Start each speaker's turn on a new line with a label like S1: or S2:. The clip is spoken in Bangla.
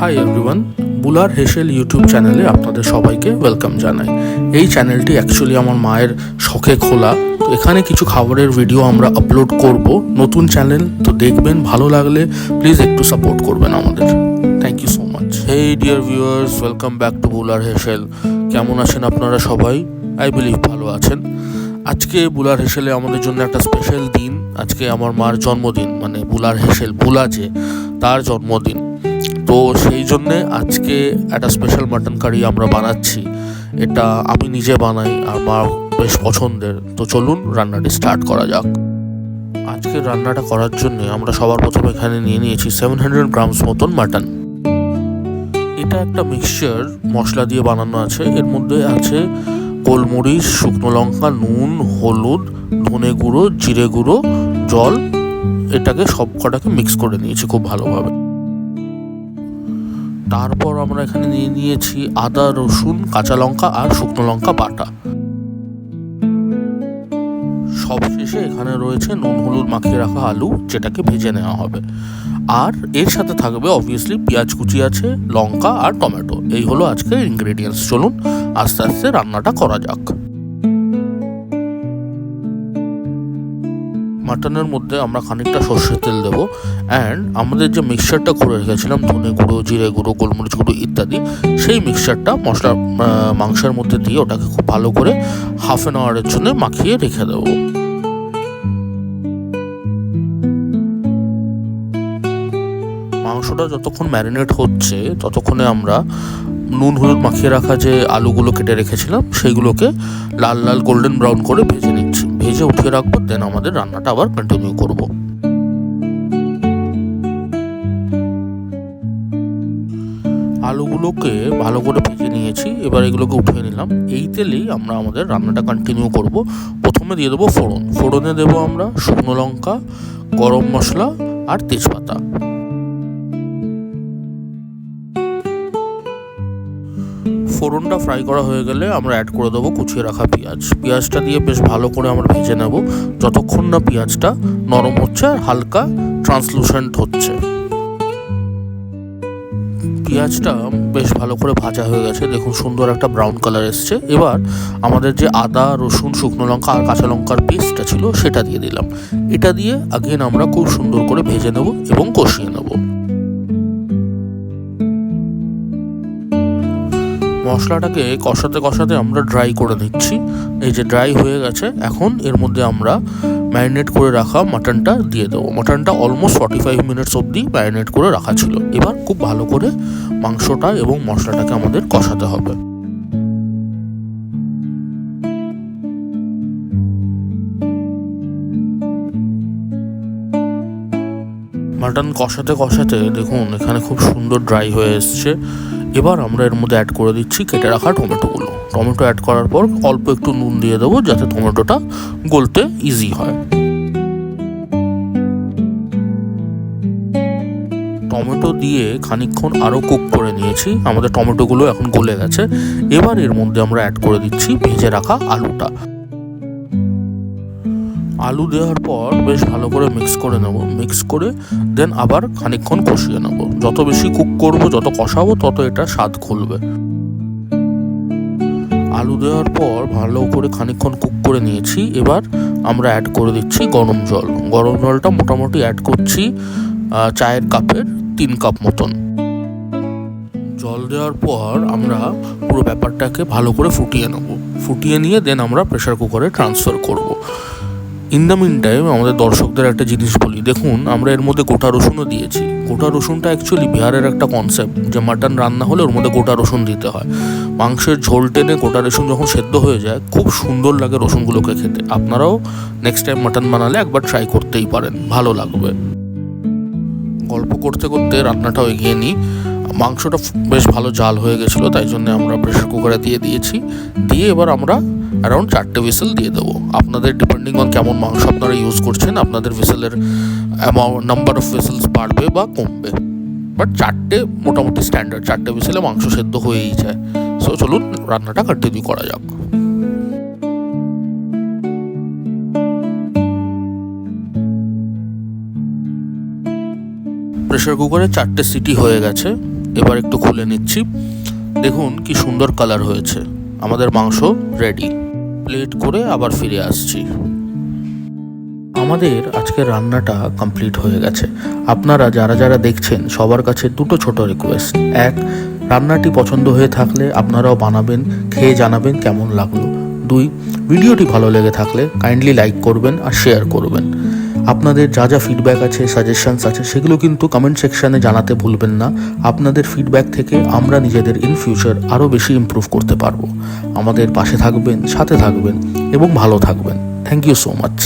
S1: হাই এভরিওয়ান বুলার হেসেল ইউটিউব চ্যানেলে আপনাদের সবাইকে ওয়েলকাম জানাই। এই চ্যানেলটি অ্যাকচুয়ালি আমার মায়ের শখে খোলা। তো এখানে কিছু খাবারের ভিডিও আমরা আপলোড করব। নতুন চ্যানেল তো দেখবেন, ভালো লাগলে প্লিজ একটু সাপোর্ট করবেন আমাদের। Thank you so much hey dear viewers welcome back to বুলার হেসেল কেমন আছেন আপনারা সবাই? আই বিলিভ ভালো আছেন। আজকে বুলার হেসেলে আমাদের জন্য একটা স্পেশাল দিন। আজকে আমার মার জন্মদিন মানে বুলার হেসেল বুলা যে, তার জন্মদিন। তো সেই জন্যে আজকে একটা স্পেশাল মাটন কারি আমরা বানাচ্ছি। এটা আমি নিজে বানাই মা বেশ পছন্দের। তো চলুন রান্নাটি স্টার্ট করা যাক। আজকে রান্নাটা করার জন্য আমরা সবার প্রথমে এখানে নিয়ে নিয়েছি সেভেন হান্ড্রেড গ্রামস মতন মাটন এটা একটা মিক্সচার মশলা দিয়ে বানানো আছে। এর মধ্যে আছে গোলমরিচ, শুকনো লঙ্কা, নুন, হলুদ, ধনে গুঁড়ো, জিরে গুঁড়ো, জল। এটাকে সব কটাকে মিক্স করে নিয়েছি খুব ভালোভাবে। তারপর আমরা এখানে নিয়ে নিয়েছি আদা, রসুন, কাঁচা লঙ্কা আর শুকনো লঙ্কা বাটা। সবশেষে এখানে রয়েছে নুন, হলুদ মাখিয়ে রাখা আলু, যেটাকে ভেজে নেওয়া হবে। আর এর সাথে থাকবে অবভিয়াসলি পেঁয়াজ কুচি আছে, লঙ্কা আর টমেটো। এই হলো আজকের ইনগ্রেডিয়েন্টস চলুন আস্তে আস্তে রান্নাটা করা যাক। মাটনের মধ্যে আমরা খানিকটা সর্ষের তেল দেবো অ্যান্ড আমাদের যে মিক্সচারটা করে রেখেছিলাম, ধনে গুঁড়ো, জিরে গুঁড়ো, গোলমরিচ গুঁড়ো ইত্যাদি, সেই মিক্সচারটা মশলা মাংসের মধ্যে দিয়ে ওটাকে খুব ভালো করে হাফ অ্যান আওয়ারের জন্য মাখিয়ে রেখে দেবো। মাংসটা যতক্ষণ ম্যারিনেট হচ্ছে, ততক্ষণে আমরা নুন, হলুদ মাখিয়ে রাখা যে আলুগুলো কেটে রেখেছিলাম, সেইগুলোকে লাল লাল গোল্ডেন ব্রাউন করে ভেজে নিচ্ছি। ভেজে উঠিয়ে রাখব দেন আমাদের রান্নাটা আবার কন্টিনিউ করব। আলুগুলোকে ভালো করে ভেজে নিয়েছি, এবার এগুলোকে উঠিয়ে নিলাম। এই তেলেই আমরা আমাদের রান্নাটা কন্টিনিউ করব। প্রথমে দিয়ে দেবো ফোড়ন। ফোড়নে দেবো আমরা শুকনো লঙ্কা, গরম মশলা আর তেজপাতা। ফোড়নটা ফ্রাই করা হয়ে গেলে আমরা অ্যাড করে দেবো কুচিয়ে রাখা পেঁয়াজ। পেঁয়াজটা দিয়ে বেশ ভালো করে আমরা ভেজে নেব। যতক্ষণ না পেঁয়াজটা নরম হচ্ছে আর হালকা ট্রান্সলুসেন্ট হচ্ছে। পেঁয়াজটা বেশ ভালো করে ভাজা হয়ে গেছে। দেখুন সুন্দর একটা ব্রাউন কালার এসছে। এবার আমাদের যে আদা, রসুন, শুকনো লঙ্কা আর কাঁচা লঙ্কার পেস্টটা ছিল, সেটা দিয়ে দিলাম। এটা দিয়ে আগেন আমরা খুব সুন্দর করে ভেজে নেব এবং কষিয়ে নেব। মশলাটাকে কষাতে কষাতে আমরা ড্রাই করে নিচ্ছি। এই যে ড্রাই হয়ে গেছে, এখন এর মধ্যে আমরা ম্যারিনেট করে রাখা মাটনটা দিয়ে দেবো। মাটনটা অলমোস্ট ফর্টি ফাইভ মিনিটস অবধি ম্যারিনেট করে রাখা ছিল। এবার খুব ভালো করে মাংসটা এবং মশলাটাকে আমাদের কষাতে হবে। মাটন কষাতে কষাতে দেখুন, এখানে খুব সুন্দর ড্রাই হয়ে এসছে। এবার আমরা এর মধ্যে অ্যাড করে দিচ্ছি কেটে রাখা টমেটোগুলো। টমেটো অ্যাড করার পর অল্প একটু নুন দিয়ে দেবো যাতে টমেটোটা গলতে ইজি হয়। টমেটো দিয়ে খানিকক্ষণ আরও কুক করে নিয়েছি। আমাদের টমেটোগুলো এখন গলে গেছে। এবার এর মধ্যে আমরা অ্যাড করে দিচ্ছি ভেজে রাখা আলুটা। আলু দেওয়ার পর বেশ ভালো করে মিক্স করে নেব। মিক্স করে দেন আবার খানিকক্ষণ কষিয়ে নেব। যত বেশি কুক করব, যত কষাবো, তত এটা স্বাদ খুলবে। আলু দেওয়ার পর ভালো করে খানিকক্ষণ কুক করে নিয়েছি। এবার আমরা অ্যাড করে দিচ্ছি গরম জল। গরম জলটা মোটামুটি অ্যাড করছি চায়ের কাপের তিন কাপ মতন। জল দেওয়ার পর আমরা পুরো ব্যাপারটাকে ভালো করে ফুটিয়ে নেব। ফুটিয়ে নিয়ে দেন আমরা প্রেশার কুকারে ট্রান্সফার করব। ইন দ্য মিন টাইম আমাদের দর্শকদের একটা জিনিস বলি। দেখুন, আমরা এর মধ্যে গোটা রসুনও দিয়েছি। গোটা রসুনটা অ্যাকচুয়ালি বিহারের একটা কনসেপ্ট যে মাটন রান্না হলে ওর মধ্যে গোটা রসুন দিতে হয়। মাংসের ঝোল টেনে গোটা রসুন যখন সেদ্ধ হয়ে যায়, খুব সুন্দর লাগে রসুনগুলোকে খেতে। আপনারাও নেক্সট টাইম মাটন বানালে একবার ট্রাই করতেই পারেন। ভালো লাগবে। গল্প করতে করতে রান্নাটাও এগিয়ে নিই। মাংসটা বেশ ভালো জাল হয়ে গেছিল, তাই জন্য আমরা প্রেশার কুকারে দিয়ে দিয়েছি। দিয়ে এবার আমরা অ্যারাউন্ড চারটে হুইসেল দিয়ে দেবো। আপনাদের ডিপেন্ডিং অন কেমন মাংস আপনারা ইউজ করছেন, আপনাদের হুইসেলের অ্যামাউন্ট নাম্বার অফ হুইসেলস বাড়বে বা কমবে। বাট চারটে মোটামুটি স্ট্যান্ডার্ড চারটে হুইসেলে মাংস সেদ্ধ হয়েই যায়। সো চলুন, রান্নাটা কন্টিনিউ করা যাক। প্রেশার কুকারে চারটে সিটি হয়ে গেছে। এবার একটু খুলে নিচ্ছি। দেখুন কি সুন্দর কালার হয়েছে। আমাদের মাংস রেডি প্লেট করে আবার ফিরে আসছি। আমাদের আজকের রান্নাটা কমপ্লিট হয়ে গেছে। আপনারা যারা যারা দেখছেন, সবার কাছে দুটো ছোট রিকোয়েস্ট এক, রান্নাটি পছন্দ হয়ে থাকলে আপনারাও বানাবেন, খেয়ে জানাবেন কেমন লাগল। দুই, ভিডিওটি ভালো লেগে থাকলে কাইন্ডলি লাইক করবেন আর শেয়ার করবেন। আপনাদের যা যা ফিডব্যাক আছে সাজেশনস আছে, সেগুলো কিন্তু কমেন্ট সেকশানে জানাতে ভুলবেন না। আপনাদের ফিডব্যাক থেকে আমরা নিজেদের ইন ফিউচার আরও বেশি ইম্প্রুভ করতে পারব। আমাদের পাশে থাকবেন, সাথে থাকবেন এবং ভালো থাকবেন। Thank you so much